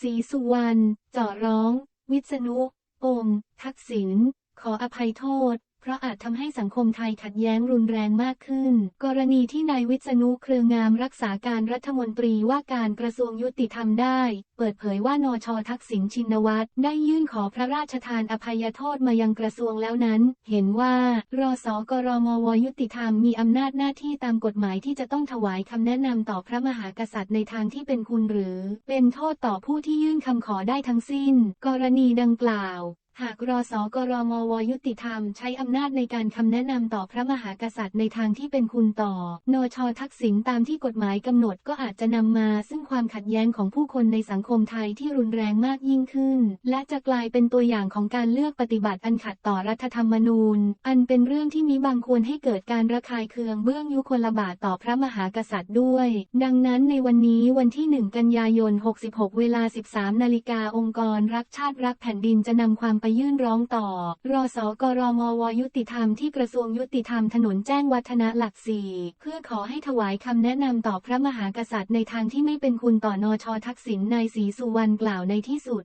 ศรีสุวรรณเจาะร้อง วิษณุ องค์ ทักษิณ ขออภัยโทษ ราะอาจทำให้สังคมไทยขัดแย้งรุนแรงมากขึ้น กรณีที่นายวิษณุเครืองามรักษาการรัฐมนตรีว่าการกระทรวงยุติธรรมได้ เปิดเผยว่านชทักษิณชินวัตรได้ยื่นขอพระราชทานอภัยโทษมายังกระทรวงแล้วนั้น เห็นว่ารอสกรมวยุติธรรมมีอำนาจหน้าที่ตามกฎหมายที่จะต้องถวายคำแนะนำต่อพระมหากษัตริย์ในทางที่เป็นคุณหรือ เป็นโทษต่อผู้ที่ยื่นคำขอได้ทั้งสิ้น กรณีดังกล่าว หากรอสกรมวยุติธรรมใช้อำนาจในการคำแนะนำต่อพระมหากษัตริย์ในทางที่เป็นคุณต่อ นชทักษิณตามที่กฎหมายกำหนดก็อาจจะนำมา ซึ่งความขัดแย้งของผู้คนในสังคมไทยที่รุนแรงมากยิ่งขึ้น และจะกลายเป็นตัวอย่างของการเลือกปฏิบัติอันขัดต่อรัฐธรรมนูญ อันเป็นเรื่องที่มีบางควรให้เกิดการระคายเคืองเบื้องยุคลบาทต่อพระมหากษัตริย์ด้วย ดังนั้นในวันนี้วันที่ 1 กันยายน 66 เวลา 13 นาฬิกาองค์กรรักชาติรักแผ่นดินจะนำความไปยื่นร้องต่อ รอสกรมวยุติธรรมที่กระทรวงยุติธรรมถนนแจ้งวัฒนะหลักสี่เพื่อขอให้ถวายคำแนะนำต่อพระมหากษัตริย์ในทางที่ไม่เป็นคุณต่อนชทักษิณนายศรีสุวรรณกล่าวในที่สุด